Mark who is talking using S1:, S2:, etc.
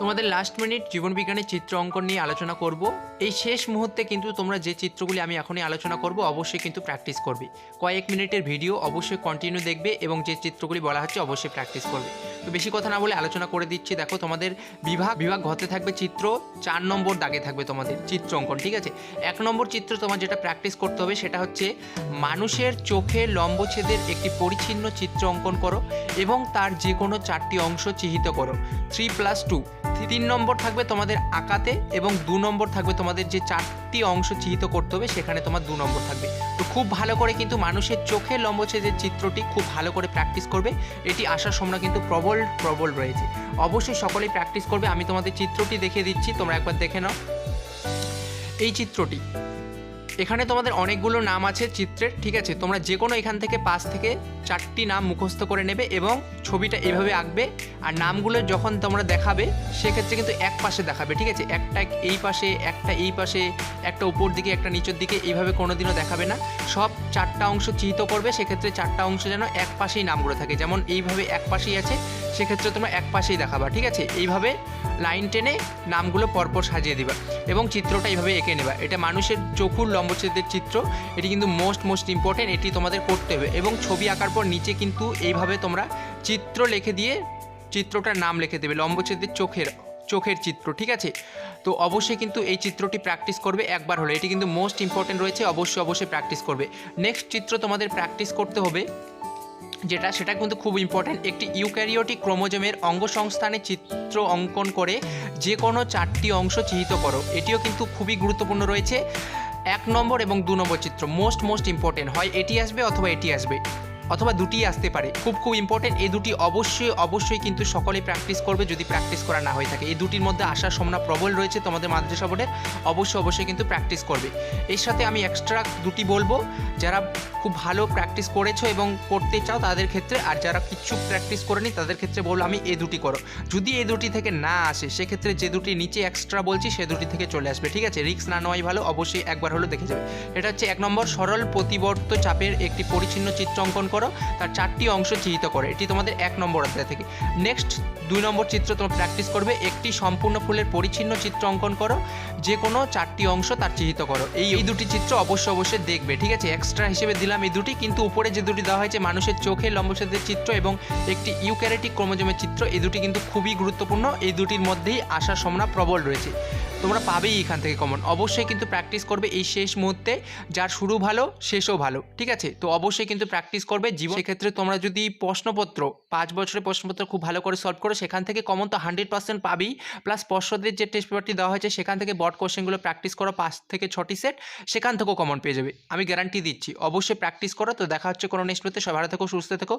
S1: তোমাদের last minute জীবনবিজ্ঞানের চিত্র অঙ্কন নিয়ে আলোচনা করব। এই শেষ মুহূর্তে কিন্তু তোমরা যে চিত্রগুলি আমি এখনই আলোচনা করব, অবশ্যই কিন্তু প্র্যাকটিস করবে। কয়েক মিনিটের ভিডিও অবশ্যই কন্টিনিউ দেখবে এবং যে চিত্রগুলি বলা হচ্ছে অবশ্যই প্র্যাকটিস করবে। তো বেশি কথা না বলে আলোচনা করে দিচ্ছি। দেখো তোমাদের বিভাগ বিভাগ ঘতে থাকবে চিত্র, চার নম্বর দাগে থাকবে তোমাদের চিত্র অঙ্কন, ঠিক আছে? এক নম্বর চিত্র তোমার যেটা প্র্যাকটিস করতে হবে সেটা হচ্ছে মানুষের চোখে লম্বছেদের একটি পরিচ্ছিন্ন চিত্র অঙ্কন করো এবং তার যে কোনো চারটি অংশ চিহ্নিত করো। থ্রি প্লাস টু তিন নম্বর থাকবে তোমাদের আঁকাতে এবং দু নম্বর থাকবে তোমাদের যে চারটি অংশ চিহিত করতে হবে, সেখানে তোমার দু নম্বর থাকবে। তো খুব ভালো করে কিন্তু মানুষের চোখে লম্বছেদের চিত্রটি খুব ভালো করে প্র্যাকটিস করবে। এটি আসার সময় কিন্তু প্রবল প্রবল রয়েছে। অবশ্যই সকলেই প্র্যাকটিস করবে। আমি তোমাদের চিত্রটি দেখিয়ে দিচ্ছি, তোমরা একবার দেখে নাও। এই চিত্রটি এখানে তোমাদের অনেকগুলো নাম আছে চিত্রের, ঠিক আছে? তোমরা যে কোনো এখান থেকে পাঁচ থেকে চারটি নাম মুখস্থ করে নেবে এবং ছবিটা এভাবে আঁকবে। আর নামগুলো যখন তোমরা দেখাবে, সেক্ষেত্রে কিন্তু এক পাশে দেখাবে, ঠিক আছে? একটা এই পাশে, একটা এই পাশে, একটা উপর দিকে, একটা নিচের দিকে, এইভাবে কোনোদিনও দেখাবে না। সব চারটা অংশ চিহ্নিত করবে, সেক্ষেত্রে চারটা অংশ যেন এক পাশেই নামগুলো থাকে। যেমন এইভাবে এক পাশেই আছে, সেক্ষেত্রে তোমরা এক পাশেই দেখাবা, ঠিক আছে? এইভাবে লাইন টেনে নামগুলো পরপর সাজিয়ে দিবা এবং চিত্রটা এইভাবে এঁকে নেবা। এটা মানুষের চকুর লম্বচ্ছেদের চিত্র, এটি কিন্তু মোস্ট মোস্ট ইম্পর্টেন্ট এটি তোমাদের করতে হবে। এবং ছবি আঁকার পর নিচে কিন্তু এইভাবে তোমরা চিত্র লিখে দিয়ে চিত্রটার নাম লিখে দেবে লম্বচ্ছেদের চোখের চোখের চিত্র, ঠিক আছে? তো অবশ্যই কিন্তু এই চিত্রটি প্র্যাকটিস করবে একবার হলে এটি কিন্তু মোস্ট ইম্পর্টেন্ট রয়েছে, অবশ্যই অবশ্যই প্র্যাকটিস করবে। নেক্সট চিত্র তোমাদের প্র্যাকটিস করতে হবে, যেটা, সেটা কিন্তু খুব ইম্পর্ট্যান্ট একটি ইউক্যারিওটিক ক্রোমোজোমের অঙ্গসংস্থানে চিত্র অঙ্কন করে যে কোনো চারটি অংশ চিহ্নিত করো। এটিও কিন্তু খুবই গুরুত্বপূর্ণ রয়েছে। এক নম্বর এবং দু নম্বর চিত্র। মোস্ট মোস্ট ইম্পর্টেন্ট হয় এটি আসবে অথবা এটি আসবে। অথবা দুটিই আসতে পারে। খুব খুব ইম্পর্টেন্ট এই দুটি অবশ্যই অবশ্যই কিন্তু সকলেই প্র্যাকটিস করবে যদি প্র্যাকটিস করা না হয়ে থাকে। এই দুটির মধ্যে আসার সম্ভাবনা প্রবল রয়েছে তোমাদের মাদ্রাসা বোর্ডের। অবশ্যই অবশ্যই কিন্তু প্র্যাকটিস করবে। এর সাথে আমি এক্সট্রা দুটি বলব। যারা খুব ভালো প্র্যাকটিস করেছ এবং করতে চাও তাদের ক্ষেত্রে, আর যারা কিচ্ছু প্র্যাকটিস করেনি তাদের ক্ষেত্রে বলব আমি এই দুটি করো। যদি এই দুটি থেকে না আসে, সেক্ষেত্রে যে দুটি নিচে এক্সট্রা বলছি, সে দুটি থেকে চলে আসবে। ঠিক আছে? রিক্স না নেওয়াই ভালো, অবশ্যই একবার হলো দেখে যাবে। এটা হচ্ছে এক নম্বর সরল প্রতিবর্ত চাপের একটি পরিচ্ছিন্ন চিত্র অঙ্কন করো, তার চারটি অংশ চিহ্নিত করো। এটি তোমাদের এক নম্বর অধ্যায় থেকে। নেক্সট দুই নম্বর চিত্র তোমরা প্র্যাকটিস করবে। একটি সম্পূর্ণ ফুলের পরিচ্ছিন্ন চিত্র অঙ্কন করো যে কোনো চারটি অংশ তার চিহ্নিত করো। এই এই দুটি চিত্র অবশ্যই অবশ্যই দেখবে, ঠিক আছে? এক্সট্রা হিসেবে দিলাম এই দুটি, কিন্তু উপরে যে দুটি দেওয়া হয়েছে, মানুষের চোখে লম্বচ্ছেদের চিত্র এবং একটি ইউক্যারেটিক ক্রোমোজোমের চিত্র, এই দুটি কিন্তু খুবই গুরুত্বপূর্ণ। এই দুটির মধ্যেই আসার সম্ভাবনা প্রবল রয়েছে। তোমরা পাবেই এখান থেকে কমন অবশ্যই কিন্তু প্র্যাকটিস করবে এই শেষ মুহূর্তে, যার শুরু ভালো, শেষও ভালো, ঠিক আছে? তো অবশ্যই কিন্তু প্র্যাকটিস করবে। জীবন সেক্ষেত্রে তোমরা যদি প্রশ্নপত্র, পাঁচ বছরের প্রশ্নপত্র খুব ভালো করে সলভ করো, সেখান থেকে কমন তো হান্ড্রেড পার্সেন্ট পাবেই। প্লাস পর্ষদের যে টেস্ট পেপারটি দেওয়া হয়েছে, সেখান থেকে বট কোশ্চেনগুলো প্র্যাকটিস করো, পাঁচ থেকে ছটি সেট সেখান থেকেও কমন পেয়ে যাবে। আমি গ্যারান্টি দিচ্ছি। অবশ্যই প্র্যাকটিস করো। তো দেখা হচ্ছে কোনো নেক্সট সবাই ভালো থেকো, সুস্থ থেকো।